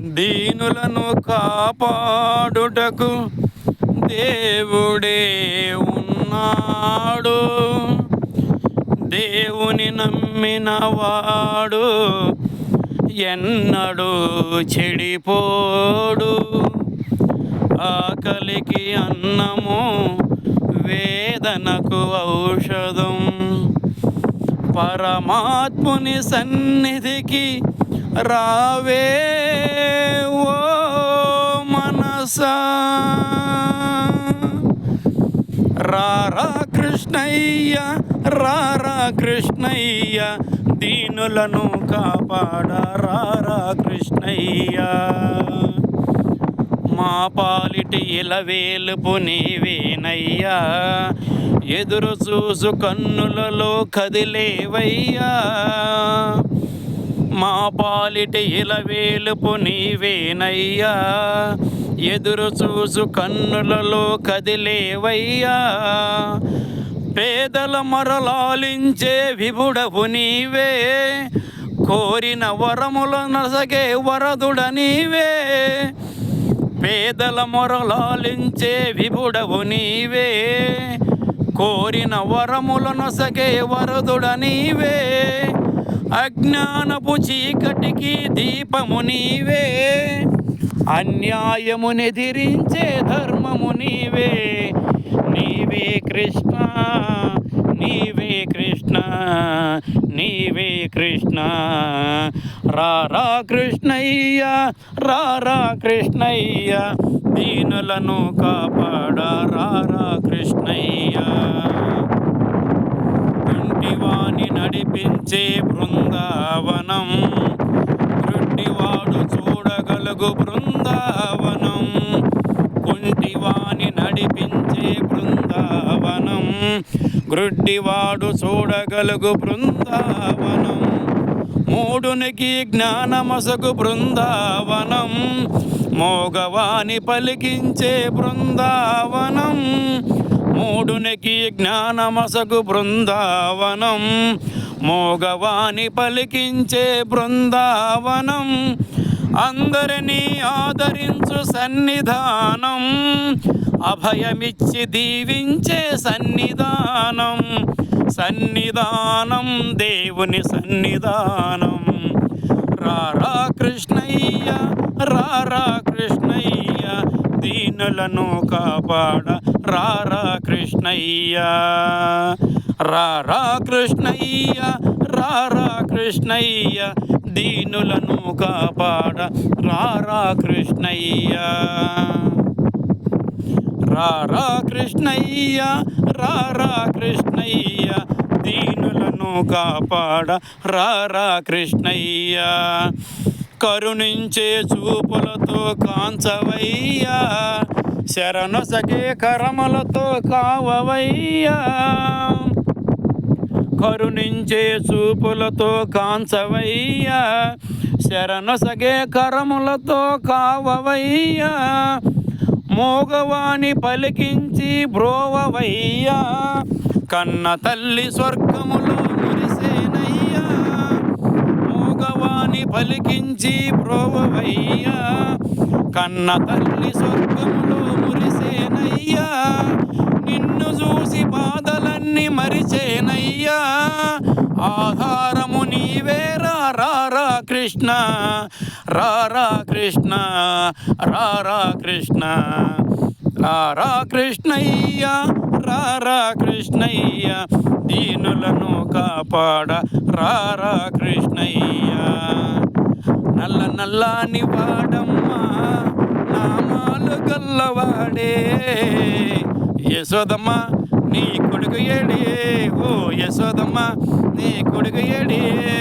దీనులను కాపాడుటకు దేవుడే ఉన్నాడు. దేవుని నమ్మిన వాడు ఎన్నడూ చెడిపోడు. ఆకలికి అన్నము వేదనకు ఔషధం. పరమాత్ముని సన్నిధికి రావే ఓ మనసా. రారా కృష్ణయ్య రారా కృష్ణయ్య దీనులను కాపాడ. రారా కృష్ణయ్య. మా పాలిటి ఇలవేలుపు నీవేనయ్యా. ఎదురు చూసు కన్నులలో కదిలేవయ్యా. మా పాలిటి ఇలవేలుపు నీవేనయ్యా. ఎదురు చూసు కన్నులలో కదిలేవయ్యా. పేదల మరలాలించే విభుడవు నీవే. కోరిన వరముల నసగే వరదుడ నీవే. పేదల మొరలాలించే విభుడవు నీవే. కోరిన వరములు నొసగే వరదుడ నీవే. అజ్ఞానపు చీకటికి దీపము నీవే అన్యాయమునెదిరించే ధర్మము నీవే. నీవే కృష్ణ నీవే కృష్ణ నీవే కృష్ణ. రారా కృష్ణయ్య రారా కృష్ణయ్య దీనులను కాపాడ రారా కృష్ణయ్య. కనిపించే బృందావనం. గుడ్డివాడు చూడగలుగు బృందావనం. కుంటివాణి నడిపించే బృందావనం. గ్రుడ్డివాడు చూడగలుగు బృందావనం. మూడునికి జ్ఞానమసగు బృందావనం. మోగవాని పలికించే బృందావనం. మూడునికి జ్ఞానమసగు బృందావనం. మోగవాని పలికించే బృందావనం అందరినీ ఆదరించు సన్నిధానం అభయమిచ్చి దీవించే సన్నిధానం సన్నిధానం దేవుని సన్నిధానం. రారా కృష్ణయ్య రారా కృష్ణయ్య దీనులను కాపాడ. రారా కృష్ణయ్య. రా రా కృష్ణయ్య రారా కృష్ణయ్య దీనులను కాపాడ. రా కృష్ణయ్య. రా కృష్ణయ్య రా రా కృష్ణయ్య దీనులను కాపాడ. రారా కృష్ణయ్య కరుణించే చూపులతో కాంచవయ్యా శరణొసగే కరములతో కావవయ్యా. కరుణించే చూపులతో కాంచవయ్యా. శరణొసగే కరములతో కావవయ్యా. మోగవాణి పలికించి బ్రోవవయ్యా. కన్న తల్లి స్వర్గములో మురిసేనయ్యా. మూగవాణి పలికించి బ్రోవవయ్యా. కన్న తల్లి స్వర్గములో మురిసేనయ్యా. నిన్ను చూసి బాధలన్నీ మరిచే ఆహారము నీవే. రారా కృష్ణ. రారా కృష్ణ. రారా కృష్ణ. రారా కృష్ణయ్య. రారా కృష్ణయ్య. దీనులను కాపాడ. రారా కృష్ణయ్య. నల్ల నల్లాని వాడమ్మా. నామాలు గల్లవాడే. యశోదమ్మా நீ கொடுக்கையடியே ஓ யசோதம்மா நீ கொடுக்கையடியே